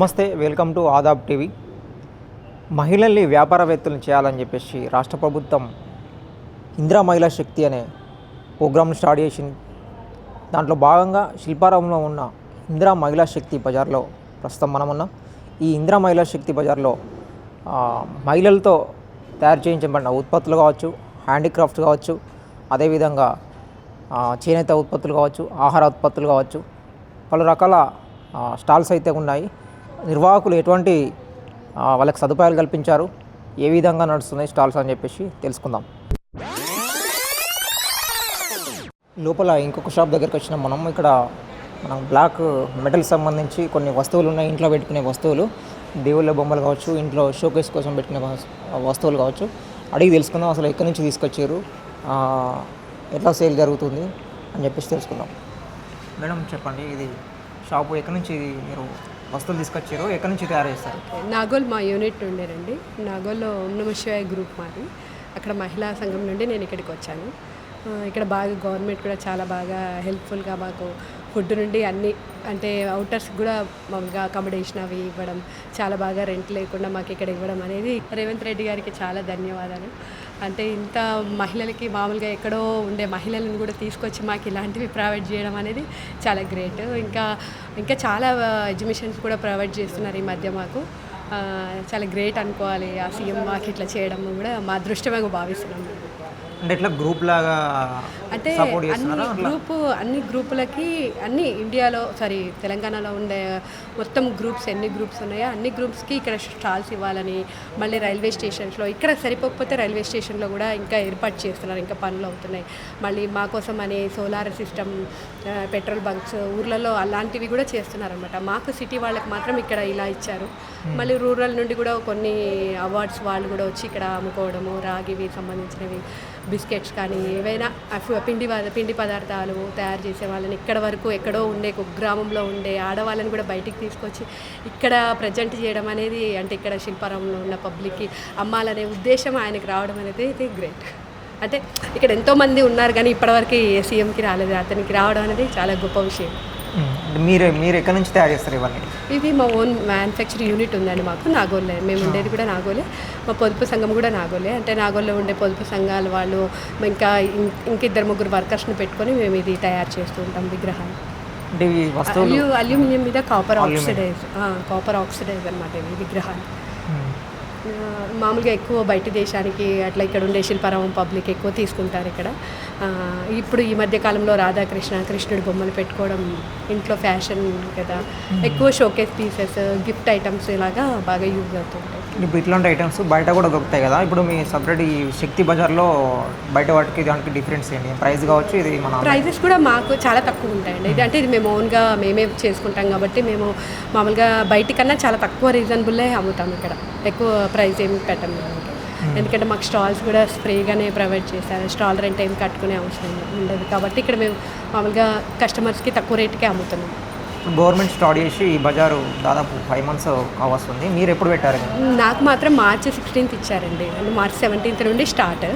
నమస్తే welcome to Aadab TV. మహిళల్ని వ్యాపారవేత్తలను చేయాలని చెప్పేసి రాష్ట్ర ప్రభుత్వం ఇందిరా మహిళా శక్తి అనే ప్రోగ్రామ్ని స్టార్ట్ చేసింది. దాంట్లో భాగంగా శిల్పారామంలో ఉన్న ఇందిరా మహిళా శక్తి బజార్లో ప్రస్తుతం మనం ఉన్నాం. ఈ ఇందిరా మహిళా శక్తి బజార్లో మహిళలతో తయారు చేయించబడిన ఉత్పత్తులు కావచ్చు హ్యాండీక్రాఫ్ట్ కావచ్చు అదేవిధంగా చేనేత ఉత్పత్తులు కావచ్చు ఆహార ఉత్పత్తులు కావచ్చు పలు రకాల స్టాల్స్ అయితే ఉన్నాయి. నిర్వాహకులు ఎటువంటి వాళ్ళకి సదుపాయాలు కల్పించారు ఏ విధంగా నడుస్తున్నాయి స్టాల్స్ అని చెప్పేసి తెలుసుకుందాం. లోపల ఇంకొక షాప్ దగ్గరికి వచ్చిన మనం ఇక్కడ మనం బ్లాక్ మెటల్ సంబంధించి కొన్ని వస్తువులు ఉన్నాయి. ఇంట్లో పెట్టుకునే వస్తువులు దేవుళ్ళ బొమ్మలు కావచ్చు ఇంట్లో షోకేస్ కోసం పెట్టుకునే వస్తువులు కావచ్చు. అడిగి తెలుసుకుందాం అసలు ఎక్కడి నుంచి తీసుకొచ్చారు ఎట్లా సేల్ జరుగుతుంది అని చెప్పేసి తెలుసుకుందాం. మేడం చెప్పండి ఇది షాపు ఎక్కడి నుంచి మీరు వస్తువులు తీసుకొచ్చారు. ఎక్కడి నుంచి తయారు చేస్తారు నాగోల్ మా యూనిట్ ఉండేనండి నాగోల్లో ఓం నమ శివాయ గ్రూప్ మాది. అక్కడ మహిళా సంఘం నుండి నేను ఇక్కడికి వచ్చాను. ఇక్కడ బాగా గవర్నమెంట్ కూడా చాలా బాగా హెల్ప్ఫుల్గా మాకు ఫుడ్ నుండి అన్ని అంటే అవుటర్స్ కూడా మామూలుగా అకామిడేషన్ అవి ఇవ్వడం చాలా బాగా రెంట్ లేకుండా మాకు ఇక్కడ ఇవ్వడం అనేది రేవంత్ రెడ్డి గారికి చాలా ధన్యవాదాలు. అంటే ఇంత మహిళలకి మామూలుగా ఎక్కడో ఉండే మహిళలను కూడా తీసుకొచ్చి మాకు ఇలాంటివి ప్రొవైడ్ చేయడం అనేది చాలా గ్రేట్ ఇంకా ఇంకా చాలా ఎగ్జిబిషన్స్ కూడా ప్రొవైడ్ చేస్తున్నారు ఈ మధ్య మాకు. చాలా గ్రేట్ అనుకోవాలి ఆ సీఎం మాకు ఇట్లా చేయడం కూడా మా అదృష్టమే భావిస్తున్నాం. అంటే ఇట్లా గ్రూప్ లాగా అంటే అన్ని గ్రూపు అన్ని గ్రూపులకి అన్ని ఇండియాలో సారీ తెలంగాణలో ఉండే మొత్తం గ్రూప్స్ ఎన్ని గ్రూప్స్ ఉన్నాయో అన్ని గ్రూప్స్కి ఇక్కడ స్టాల్స్ ఇవ్వాలని మళ్ళీ రైల్వే స్టేషన్స్లో ఇక్కడ సరిపోకపోతే రైల్వే స్టేషన్లో కూడా ఇంకా ఏర్పాటు చేస్తున్నారు ఇంకా పనులు అవుతున్నాయి. మళ్ళీ మా కోసం అని సోలార్ సిస్టమ్ పెట్రోల్ బంక్స్ ఊర్లలో అలాంటివి కూడా చేస్తున్నారు అనమాట మాకు సిటీ వాళ్ళకి మాత్రం ఇక్కడ ఇలా ఇచ్చారు. మళ్ళీ రూరల్ నుండి కూడా కొన్ని అవార్డ్స్ వాళ్ళు కూడా వచ్చి ఇక్కడ అమ్ముకోవడము రాగివి సంబంధించినవి బిస్కెట్స్ కానీ ఏవైనా పిండి పిండి పదార్థాలు తయారు చేసే వాళ్ళని ఇక్కడ వరకు ఎక్కడో ఉండే కుగ్రామంలో ఉండే ఆడవాళ్ళని కూడా బయటికి తీసుకొచ్చి ఇక్కడ ప్రజెంట్ చేయడం అనేది అంటే ఇక్కడ శిల్పారామంలో ఉన్న పబ్లిక్కి అమ్మాలనే ఉద్దేశం ఆయనకి రావడం అనేది ఇది గ్రేట్. అంటే ఇక్కడ ఎంతోమంది ఉన్నారు కానీ ఇప్పటివరకు ఏ సీఎంకి రాలేదు అతనికి రావడం అనేది చాలా గొప్ప విషయం. మీరు మీరు ఎక్కడి నుంచి తయారు చేస్తారు ఇవన్నీ? ఇది మా ఓన్ మ్యానుఫ్యాక్చరింగ్ యూనిట్ ఉందండి మాకు నాగోల్లే. మేము ఉండేది కూడా నాగోలే మా పొదుపు సంఘం కూడా నాగోలే అంటే నాగోల్లో ఉండే పొదుపు సంఘాల వాళ్ళు ఇంకా ఇంకిద్దరు ముగ్గురు వర్కర్స్ని పెట్టుకొని మేము ఇది తయారు చేస్తూ ఉంటాం విగ్రహాలు. అల్యూమినియం మీద కాపర్ ఆక్సిడైజ్ కాపర్ ఆక్సిడైజ్ అనమాట ఇవి విగ్రహాలు. మామూలుగా ఎక్కువ బయట దేశానికి అట్లా ఇక్కడ ఉండే శిల్పారామం పబ్లిక్ ఎక్కువ తీసుకుంటారు ఇక్కడ. ఇప్పుడు ఈ మధ్య కాలంలో రాధాకృష్ణ కృష్ణుడి బొమ్మలు పెట్టుకోవడం ఇంట్లో ఫ్యాషన్ కదా. ఎక్కువ షోకేస్ పీసెస్ గిఫ్ట్ ఐటమ్స్ ఇలాగా బాగా యూజ్ అవుతుంటాయి. ఇప్పుడు ఇట్లాంటి ఐటమ్స్ బయట కూడా దొరుకుతాయి కదా. ఇప్పుడు మీ సపరేట్ ఈ శక్తి బజార్లో బయట వాటికి దానికి డిఫరెన్స్ ఏంటి? ప్రైస్ కావచ్చు ఇది మన ప్రైజెస్ కూడా మాకు చాలా తక్కువ ఉంటాయండి. ఇది అంటే ఇది మేము ఓన్గా మేమే చేసుకుంటాం కాబట్టి మేము మామూలుగా బయటికన్నా చాలా తక్కువ రీజనబుల్లే అమ్ముతాం ఇక్కడ. ఎక్కువ ప్రైస్ ఏమి పెట్టం ఇంకా. ఎందుకంటే మాకు స్టాల్స్ కూడా ఫ్రీగానే ప్రొవైడ్ చేశారు. స్టాల్ రెంట్ ఏం కట్టుకునే అవసరం ఉండదు. కాబట్టి ఇక్కడ మేము మామూలుగా కస్టమర్స్కి తక్కువ రేటుకే అమ్ముతున్నాం. గవర్నమెంట్ స్టార్ట్ చేసి ఈ బజారు దాదాపు ఫైవ్ మంత్స్ కావస్తుంది మీరు ఎప్పుడు పెట్టారు? నాకు మాత్రం మార్చ్ సిక్స్టీన్త్ ఇచ్చారండి. అంటే మార్చ్ సెవెంటీన్త్ నుండి స్టార్ట్.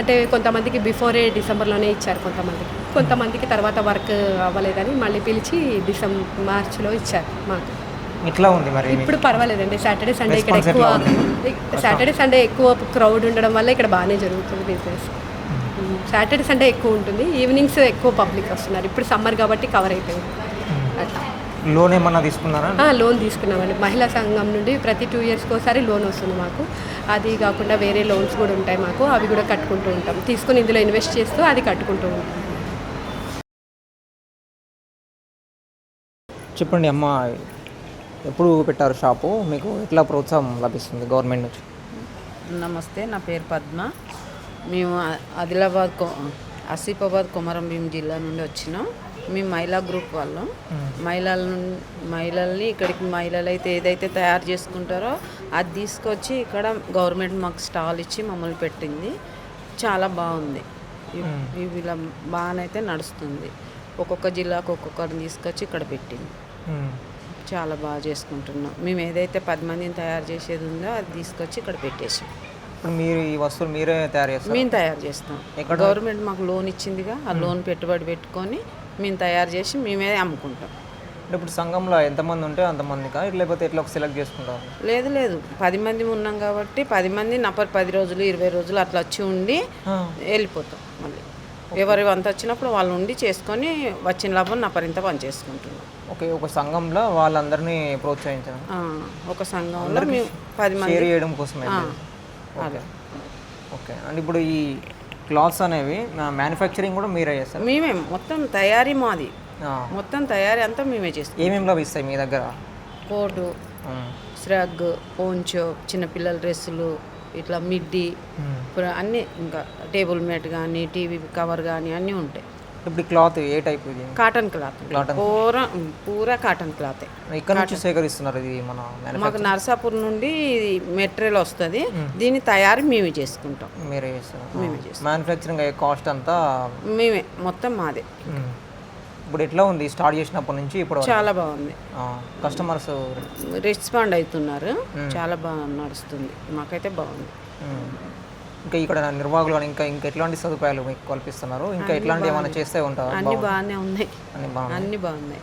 అంటే కొంతమందికి బిఫోరే డిసెంబర్లోనే ఇచ్చారు కొంతమందికి. కొంతమందికి తర్వాత వర్క్ అవ్వలేదని మళ్ళీ పిలిచి డిసెంబర్ మార్చ్లో ఇచ్చారు మాకు. ఇట్లా ఉంది మరి. ఇప్పుడు పర్వాలేదండి. సాటర్డే సండే ఇక్కడ ఎక్కువ సాటర్డే సండే ఎక్కువ క్రౌడ్ ఉండడం వల్ల ఇక్కడ బాగానే జరుగుతుంది బిజినెస్ సాటర్డే సండే ఎక్కువ ఉంటుంది. ఈవినింగ్స్ ఎక్కువ పబ్లిక్ వస్తున్నారు. ఇప్పుడు సమ్మర్ కాబట్టి కవర్ అయిపోయింది. అట్లా. లోన్ ఏమన్నా తీసుకున్నారా? లోన్ తీసుకున్నామండి. మహిళా సంఘం నుండి ప్రతి టూ ఇయర్స్కి ఒకసారి లోన్ వస్తుంది మాకు. అది కాకుండా వేరే లోన్స్ కూడా ఉంటాయి మాకు. అవి కూడా కట్టుకుంటూ ఉంటాం. తీసుకుని ఇందులో ఇన్వెస్ట్ చేస్తూ అది కట్టుకుంటూ ఉంటాం. చెప్పండి అమ్మ ఎప్పుడు పెట్టారు షాపు? మీకు ఎట్లా ప్రోత్సాహం లభిస్తుంది గవర్నమెంట్ నుంచి? నమస్తే నా పేరు పద్మ. మేము ఆదిలాబాద్ ఆసిఫాబాద్ కొమరం భీం జిల్లా నుండి వచ్చినాం. మేము మహిళా గ్రూప్ వాళ్ళం. మహిళల మహిళల్ని ఇక్కడికి మహిళలు అయితే ఏదైతే తయారు చేసుకుంటారో అది తీసుకొచ్చి ఇక్కడ గవర్నమెంట్ మాకు స్టాల్ ఇచ్చి మమ్మల్ని పెట్టింది. చాలా బాగుంది. ఇలా బాగానైతే నడుస్తుంది. ఒక్కొక్క జిల్లాకు ఒక్కొక్కరిని తీసుకొచ్చి ఇక్కడ పెట్టింది. చాలా బాగా చేసుకుంటున్నాం. మేము ఏదైతే పది మందిని తయారు చేసేది ఉందో అది తీసుకొచ్చి ఇక్కడ పెట్టేసాం ఇప్పుడు మీరు ఈ వస్తువులు మీరే తయారు చేస్తారు? మేము తయారు చేస్తాం. గవర్నమెంట్ మాకు లోన్ ఇచ్చిందిగా ఆ లోన్ పెట్టుబడి పెట్టుకొని మేము తయారు చేసి మేమే అమ్ముకుంటాం. ఇప్పుడు సంఘంలో ఎంతమంది ఉంటే అంతమందికా? లేకపోతే ఎట్లా ఒక సెలెక్ట్ చేసుకుంటారు? లేదు లేదు. పది మంది ఉన్నాం కాబట్టి పది మంది నపర్ పది రోజులు ఇరవై రోజులు అట్లా వచ్చి ఉండి వెళ్ళిపోతాం మళ్ళీ. ఎవరి వంత వచ్చినప్పుడు వాళ్ళు ఉండి చేసుకొని వచ్చిన లాభం నపరింత పని చేసుకుంటున్నాం. ఓకే ఒక సంఘంలో వాళ్ళందరినీ ప్రోత్సహించడం. ఒక సంఘంలో మేము పది మంది. షేర్ చేయడం కోసమే ఓకే. ఓకే. అండ్ ఇప్పుడు ఈ క్లాత్స్ అనేవి మ్యానుఫ్యాక్చరింగ్ కూడా మీరే చేస్తారు? మేమే. మొత్తం తయారీ మాది. మొత్తం తయారీ అంతా మేమే చేస్తాం. ఏమేమి లభిస్తాయి మీ దగ్గర? కోటు. స్రగ్ పోంచో చిన్నపిల్లల డ్రెస్సులు ఇట్లా మిడ్డీ అన్నీ ఇంకా టేబుల్ మ్యాట్ కానీ టీవీ కవర్ కానీ అన్నీ ఉంటాయి. ఇప్పుడు క్లాత్ ఏ టైప్ ఇది? Cotton cloth. పూరా పూరా కాటన్ క్లాతే. ఇక్కడ నుంచి సేకరిస్తున్నారు ఇది మన మాకు నర్సాపూర్ నుండి మెటీరియల్ వస్తుంది. దీని తయారీ మేమే చేసుకుంటాం. మీరే చేస్తారు మ్యానుఫ్యాక్చరింగ్ అయ్యే కాస్ట్ అంతా మేమే మొత్తం మాదే. మ్మ్. ఇప్పుడు ఎట్లా ఉంది? స్టార్ట్ చేసినప్పటి నుంచి ఇప్పుడు చాలా బాగుంది. కస్టమర్స్ రెస్పాండ్ అవుతున్నారు. చాలా బాగా నడుస్తుంది. మాకైతే బాగుంది. ఇంకా ఇక్కడ నిర్వాహకులు ఇంకా ఇంకా ఎట్లాంటి సదుపాయాలు మీకు కల్పిస్తున్నారు? ఇంకా ఎట్లాంటి ఏమైనా చేస్తే ఉంటారు అన్నీ బాగానే ఉన్నాయి. అన్ని బాగా అన్నీ బాగున్నాయి.